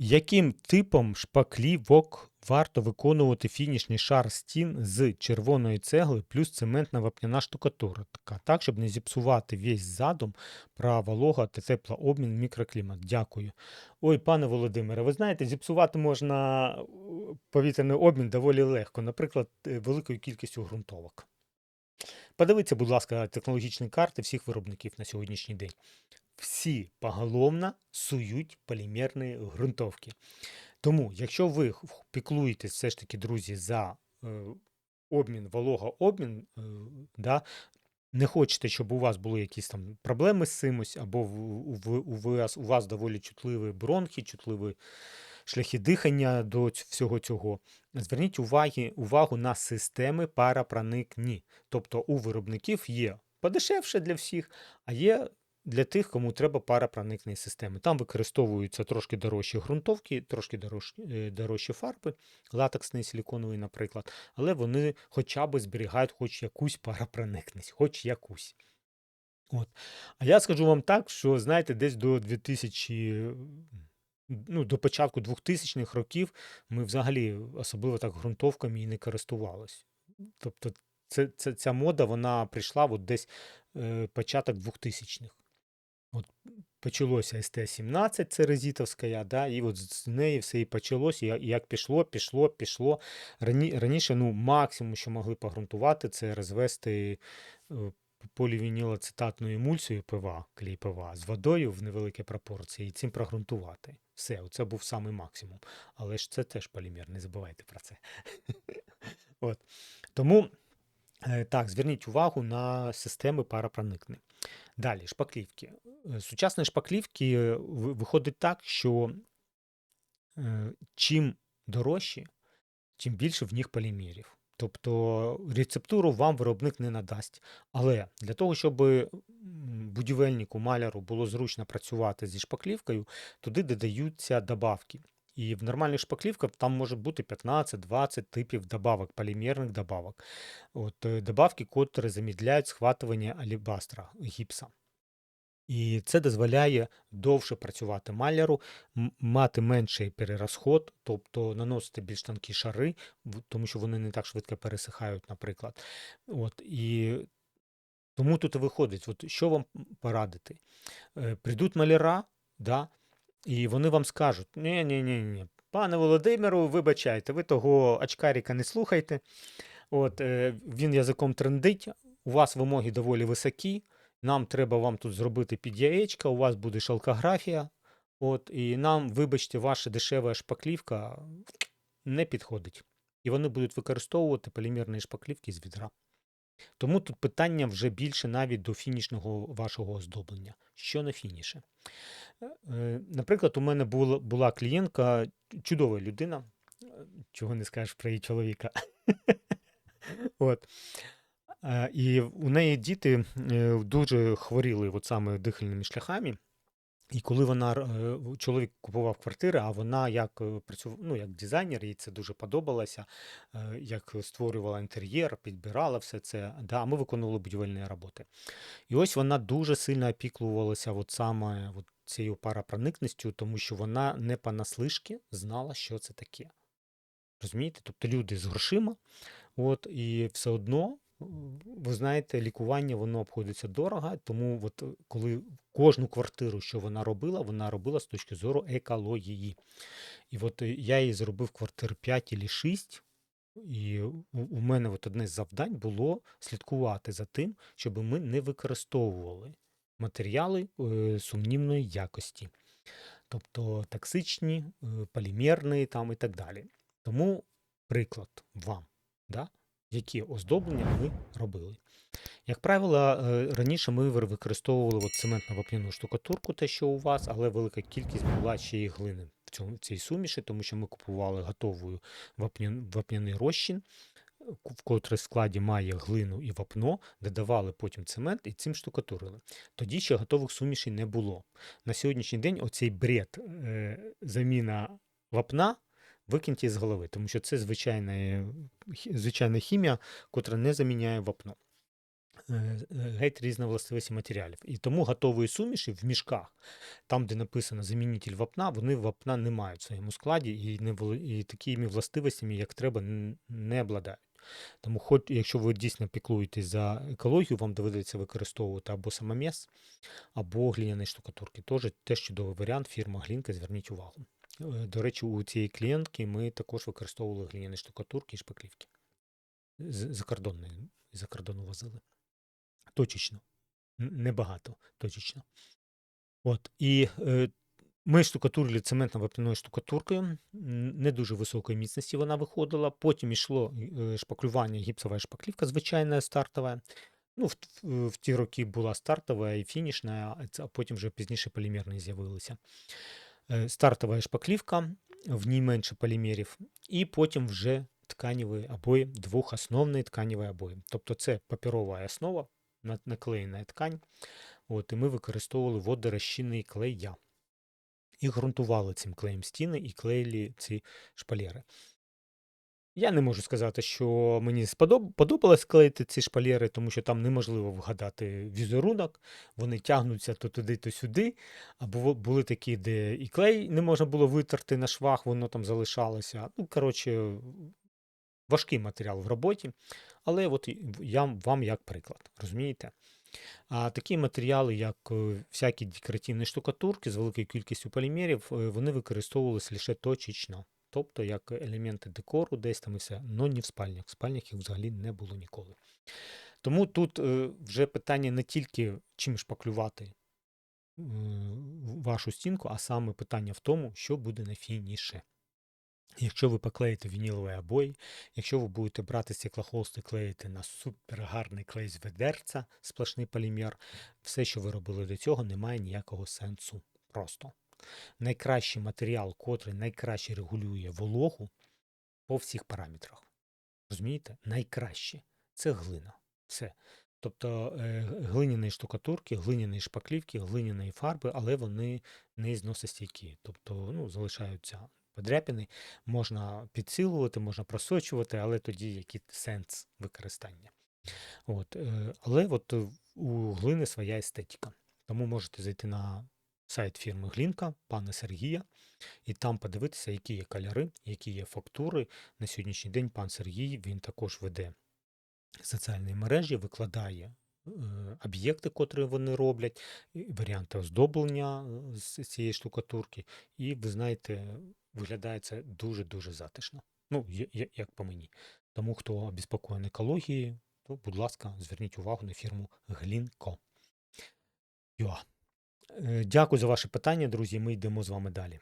Яким типом шпаклівок варто виконувати фінішний шар стін з червоної цегли плюс цементна вапняна штукатурка, так, щоб не зіпсувати весь задум про волога та теплообмін мікроклімат? Дякую. Ой, пане Володимире, ви знаєте, зіпсувати можна е, повітряний обмін доволі легко, наприклад, е, великою кількістю ґрунтовок. Подивіться, будь ласка, технологічні карти всіх виробників на сьогоднішній день. Всі поголовно сують полімерні ґрунтовки. Тому, якщо ви піклуєтесь все ж таки, друзі, за е, обмін, вологообмін, е, да, не хочете, щоб у вас були якісь там проблеми з цимось, або в, у, у, вас, у вас доволі чутливі бронхи, чутливі шляхи дихання до всього цього, зверніть уваги, увагу на системи парапроникні. Тобто у виробників є подешевше для всіх, а є для тих, кому треба парапроникні системи. Там використовуються трошки дорожчі ґрунтовки, трошки дорожчі, е, дорожчі фарби, латексний, силіконовий, наприклад, але вони хоча б зберігають хоч якусь парапроникність, хоч якусь. От. А я скажу вам так, що знаєте, десь до 2000, ну, до початку 2000-х років ми взагалі особливо так ґрунтовками і не користувалися. Тобто це, це, ця мода вона прийшла от десь е, початок 2000-х. От почалося СТ-17, це Резітовська, да, і от з неї все і почалось, і як пішло, пішло, пішло. Рані, раніше, ну, максимум, що могли погрунтувати, це розвести е, полівінілоцитатну емульсію ПВА, клей ПВА, з водою в невеликі пропорції і цим прогрунтувати. Все, це був самий максимум. Але ж це теж полімер, не забувайте про це. От. Тому е, так, зверніть увагу на системи парапроникни. Далі, шпаклівки. Е, Сучасні шпаклівки е, виходить так, що е, чим дорожчі, тим більше в них полімерів. Тобто рецептуру вам виробник не надасть. Але для того, щоб будівельнику, маляру було зручно працювати зі шпаклівкою, туди додаються добавки. І в нормальних шпаклівках там може бути 15-20 типів добавок, полімерних добавок. От, е, добавки, котрі замідляють схватування алібастра, гіпса. І це дозволяє довше працювати маляру, мати менший перерозход, тобто наносити більш тонкі шари, тому що вони не так швидко пересихають, наприклад. От, і тому тут і виходить, от, що вам порадити? Е, Прийдуть маляра, да, і вони вам скажуть: ні, ні, ні, ні, пане Володимиру, вибачайте, ви того очкаріка не слухайте. От, е, він язиком трендить, у вас вимоги доволі високі. Нам треба вам тут зробити під яєчка, у вас буде шалкографія. От, і нам, вибачте, ваша дешева шпаклівка не підходить. І вони будуть використовувати полімерні шпаклівки з відра. Тому тут питання вже більше навіть до фінішного вашого оздоблення. Що на фініше? Е, е, Наприклад, у мене була, була клієнтка, чудова людина, е, чого не скажеш про її чоловіка. От. І у неї діти дуже хворіли от саме дихальними шляхами. І коли вона е, чоловік купував квартири, а вона як працювала, ну, як дизайнер, їй це дуже подобалося, е, як створювала інтер'єр, підбирала все це. Да, ми виконували будівельні роботи. І ось вона дуже сильно опікувалася от саме от цією парапроникністю, тому що вона не понаслишки знала, що це таке. Розумієте? Тобто люди з грошима, от, і все одно, ви знаєте, лікування воно обходиться дорого, тому от, е, коли кожну квартиру, що вона робила, вона робила з точки зору екології. І от е, я їй зробив квартир 5 або 6, і у, мене от одне з завдань було слідкувати за тим, щоб ми не використовували матеріали е, сумнівної якості, тобто токсичні, полімерні там і так далі. Тому приклад вам, да? Які оздоблення ми робили. Як правило, е, раніше ми використовували от цементно-вапняну штукатурку, те, що у вас, але велика кількість була ще й глини в цьому в цій суміші, тому що ми купували вапня- вапняний розчин, в котрий складі має глину і вапно, додавали потім цемент і цим штукатурили. Тоді ще готових сумішей не було. На сьогоднішній день оцей бред е, заміна вапна викиньте з голови, тому що це звичайна, е, звичайна хімія, котра не заміняє вапно. е, е, геть різні властивості матеріалів. І тому готові суміші в мішках, там, де написано замінитель вапна, вони вапна не мають в своєму складі і, не, і такими властивостями, як треба, не обладають. Тому, хоч, якщо ви дійсно піклуєтесь за екологію, вам доведеться використовувати або самоміс, або глиняні штукатурки. Теж теж чудовий варіант, фірма Глінка, зверніть увагу. Е, До речі, у цієї клієнтки ми також використовували глиняні штукатурки і шпаклівки. З- Закордонної, за кордону возили. Точечно. Небагато, точечно. От. І е, ми штукатурили цементно-вапняною штукатуркою, не дуже високої міцності вона виходила. Потім йшло е, шпаклювання, гіпсова шпаклівка, звичайна стартова. Ну, в, в, в ті роки була стартова і фінішна, а потім вже пізніше полімерні з'явилися. Е, Стартова шпаклівка, в ній менше полімерів, і потім вже тканеві обої, двохосновні тканеві обої. Тобто це паперова основа, наклеєна ткань. От, і ми використовували водорозчинний клей. я. І ґрунтували цим клеєм стіни і клеїли ці шпалери. Я не можу сказати, що мені сподоб... подобалось клеїти ці шпалери, тому що там неможливо вгадати візерунок, вони тягнуться то туди, то сюди. Або були такі, де і клей не можна було витерти на швах, воно там залишалося. Ну, коротше, важкий матеріал в роботі, але от я вам як приклад, розумієте? А такі матеріали, як е, всякі декоративні штукатурки з великою кількістю полімерів, е, вони використовувалися лише точечно. Тобто як елементи декору десь там і все, але не в спальнях. В спальнях їх взагалі не було ніколи. Тому тут е, вже питання не тільки чим шпаклювати е, вашу стінку, а саме питання в тому, що буде на фініші. Якщо ви поклеїте вінілові обої, якщо ви будете брати стеклохолст і клеїти на супергарний клей з ведерця, сплошний полімер, все, що ви робили до цього, не має ніякого сенсу. Просто. Найкращий матеріал, котрий найкраще регулює вологу по всіх параметрах. Розумієте? Найкраще це глина. Все. Тобто е, глиняні штукатурки, глиняні шпаклівки, глиняні фарби, але вони не зносостійкі. Тобто ну, залишаються подряпини, можна підсилувати, можна просочувати, але тоді який сенс використання. От, е, але от у глини своя естетика. Тому можете зайти на сайт фірми Глінка, пана Сергія, і там подивитися, які є кольори, які є фактури. На сьогоднішній день пан Сергій він також веде соціальні мережі, викладає е, об'єкти, котрі вони роблять, варіанти оздоблення е, з цієї штукатурки. І ви знаєте, виглядає це дуже-дуже затишно. Ну, як по мені. Тому, хто обеспокоєний екологією, то, будь ласка, зверніть увагу на фірму Глінко. Йо. Е, Дякую за ваше питання, друзі. Ми йдемо з вами далі.